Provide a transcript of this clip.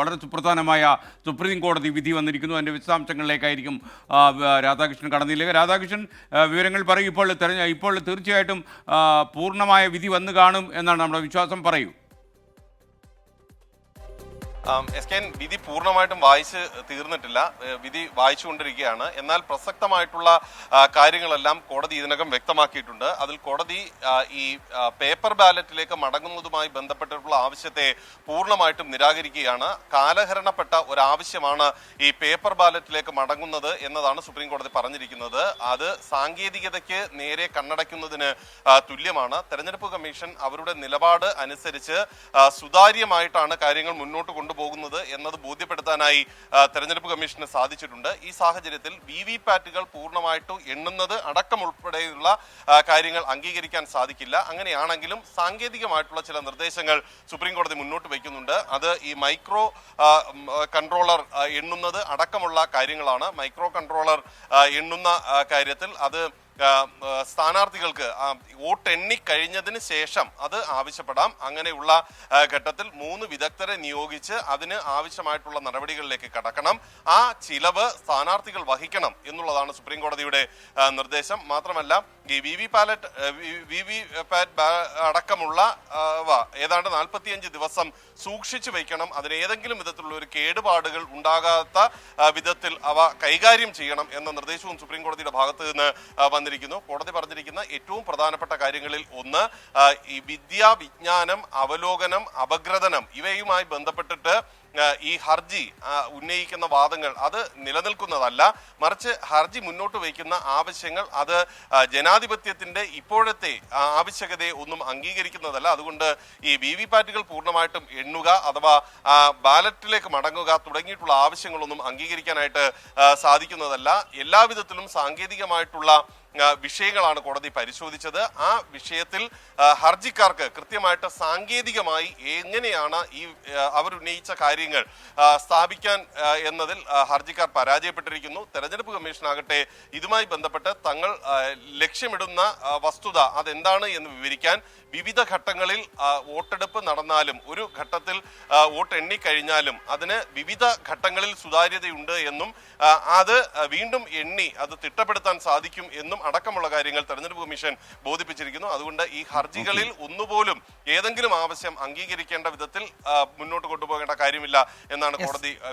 വളരെ സുപ്രധാനമായ സുപ്രീം കോടതി വിധി വന്നിരിക്കുന്നു. അതിന്റെ വിശദാംശങ്ങളിലേക്കായിരിക്കും രാധാകൃഷ്ണൻ കടന്നില്ല? രാധാകൃഷ്ണൻ വിവരങ്ങൾ പറയും. ഇപ്പോൾ തെരഞ്ഞ ഇപ്പോൾ തീർച്ചയായിട്ടും പൂർണമായ വിധി വന്നു കാണും എന്നാണ് നമ്മുടെ വിശ്വാസം. പറയൂ. എസ് കെ വിധി പൂർണമായിട്ടും വായിച്ച് തീർന്നിട്ടില്ല. വിധി വായിച്ചുകൊണ്ടിരിക്കുകയാണ്. എന്നാൽ പ്രസക്തമായിട്ടുള്ള കാര്യങ്ങളെല്ലാം കോടതി ഇതിനകം വ്യക്തമാക്കിയിട്ടുണ്ട്. അതിൽ കോടതി ഈ പേപ്പർ ബാലറ്റിലേക്ക് മടങ്ങുന്നതുമായി ബന്ധപ്പെട്ടിട്ടുള്ള ആവശ്യത്തെ പൂർണമായിട്ടും നിരാകരിക്കുകയാണ്. കാലഹരണപ്പെട്ട ഒരാവശ്യമാണ് ഈ പേപ്പർ ബാലറ്റിലേക്ക് മടങ്ങുന്നത് എന്നതാണ് സുപ്രീം കോടതി പറഞ്ഞിരിക്കുന്നത്. അത് സാങ്കേതികതയ്ക്ക് നേരെ കണ്ണടയ്ക്കുന്നതിന് തുല്യമാണ്. തെരഞ്ഞെടുപ്പ് കമ്മീഷൻ അവരുടെ നിലപാട് അനുസരിച്ച് സുതാര്യമായിട്ടാണ് കാര്യങ്ങൾ മുന്നോട്ട് കൊണ്ടുപോകുന്നത് എന്നത് ബോധ്യപ്പെടുത്താനായി തെരഞ്ഞെടുപ്പ് കമ്മീഷന് സാധിച്ചിട്ടുണ്ട്. ഈ സാഹചര്യത്തിൽ വി വി പാറ്റുകൾ പൂർണമായിട്ടും എണ്ണുന്നത് അടക്കം ഉൾപ്പെടെയുള്ള കാര്യങ്ങൾ അംഗീകരിക്കാൻ സാധിക്കില്ല. അങ്ങനെയാണെങ്കിലും സാങ്കേതികമായിട്ടുള്ള ചില നിർദ്ദേശങ്ങൾ സുപ്രീം കോടതി മുന്നോട്ട് വയ്ക്കുന്നുണ്ട്. അത് ഈ മൈക്രോ കൺട്രോളർ എണ്ണുന്നത് അടക്കമുള്ള കാര്യങ്ങളാണ്. മൈക്രോ കൺട്രോളർ എണ്ണുന്ന കാര്യത്തിൽ അത് സ്ഥാനാർത്ഥികൾക്ക് വോട്ട് എണ്ണി കഴിഞ്ഞതിന് ശേഷം അത് ആവശ്യപ്പെടാം. അങ്ങനെയുള്ള ഘട്ടത്തിൽ മൂന്ന് വിദഗ്ധരെ നിയോഗിച്ച് അതിന് ആവശ്യമായിട്ടുള്ള നടപടികളിലേക്ക് കടക്കണം. ആ ചിലവ് സ്ഥാനാർത്ഥികൾ വഹിക്കണം എന്നുള്ളതാണ് സുപ്രീം കോടതിയുടെ നിർദ്ദേശം. മാത്രമല്ല വി വി പാലറ്റ് വി വി പാറ്റ് അടക്കമുള്ള ഏതാണ്ട് നാൽപ്പത്തിയഞ്ച് ദിവസം സൂക്ഷിച്ചു വയ്ക്കണം. അതിന് ഏതെങ്കിലും വിധത്തിലുള്ള ഒരു കേടുപാടുകൾ ഉണ്ടാകാത്ത വിധത്തിൽ അവ കൈകാര്യം ചെയ്യണം എന്ന നിർദ്ദേശവും സുപ്രീം കോടതിയുടെ ഭാഗത്ത് നിന്ന് വന്നിരിക്കുന്നു. കോടതി പറഞ്ഞിരിക്കുന്ന ഏറ്റവും പ്രധാനപ്പെട്ട കാര്യങ്ങളിൽ ഒന്ന് ഈ വിദ്യ വിജ്ഞാനം അവലോകനം അപഗ്രഥനം ഇവയുമായി ബന്ധപ്പെട്ടിട്ട് ഈ ഹർജി ഉന്നയിക്കുന്ന വാദങ്ങൾ അത് നിലനിൽക്കുന്നതല്ല. മറിച്ച് ഹർജി മുന്നോട്ട് വയ്ക്കുന്ന ആവശ്യങ്ങൾ അത് ജനാധിപത്യത്തിന്റെ ഇപ്പോഴത്തെ ആവശ്യകതയെ ഒന്നും അംഗീകരിക്കുന്നതല്ല. അതുകൊണ്ട് ഈ വി വി പാറ്റുകൾ പൂർണമായിട്ടും എണ്ണുക അഥവാ ബാലറ്റിലേക്ക് മടങ്ങുക തുടങ്ങിയിട്ടുള്ള ആവശ്യങ്ങളൊന്നും അംഗീകരിക്കാനായിട്ട് സാധിക്കുന്നതല്ല. എല്ലാവിധത്തിലും സാങ്കേതികമായിട്ടുള്ള വിഷയങ്ങളാണ് കോടതി പരിശോധിച്ചത്. ആ വിഷയത്തിൽ ഹർജിക്കാർക്ക് കൃത്യമായിട്ട് സാങ്കേതികമായി എങ്ങനെയാണ് ഈ അവരുന്നയിച്ച കാര്യങ്ങൾ സ്ഥാപിക്കാൻ എന്നതിൽ ഹർജിക്കാർ പരാജയപ്പെട്ടിരിക്കുന്നു. തെരഞ്ഞെടുപ്പ് കമ്മീഷനാകട്ടെ ഇതുമായി ബന്ധപ്പെട്ട് തങ്ങൾ ലക്ഷ്യമിടുന്ന വസ്തുത അതെന്താണ് എന്ന് വിവരിക്കാൻ വിവിധ ഘട്ടങ്ങളിൽ വോട്ടെടുപ്പ് നടന്നാലും ഒരു ഘട്ടത്തിൽ വോട്ട് എണ്ണിക്കഴിഞ്ഞാലും അതിന് വിവിധ ഘട്ടങ്ങളിൽ സുതാര്യതയുണ്ട് എന്നും അത് വീണ്ടും എണ്ണി അത് തിട്ടപ്പെടുത്താൻ സാധിക്കും എന്നും അടക്കമുള്ള കാര്യങ്ങൾ തെരഞ്ഞെടുപ്പ് കമ്മീഷൻ ബോധിപ്പിച്ചിരിക്കുന്നു. അതുകൊണ്ട് ഈ ഹർജികളിൽ ഒന്നുപോലും ഏതെങ്കിലും ആവശ്യം അംഗീകരിക്കേണ്ട വിധത്തിൽ മുന്നോട്ട് കൊണ്ടുപോകേണ്ട കാര്യമില്ല എന്നാണ് കോടതി ആ,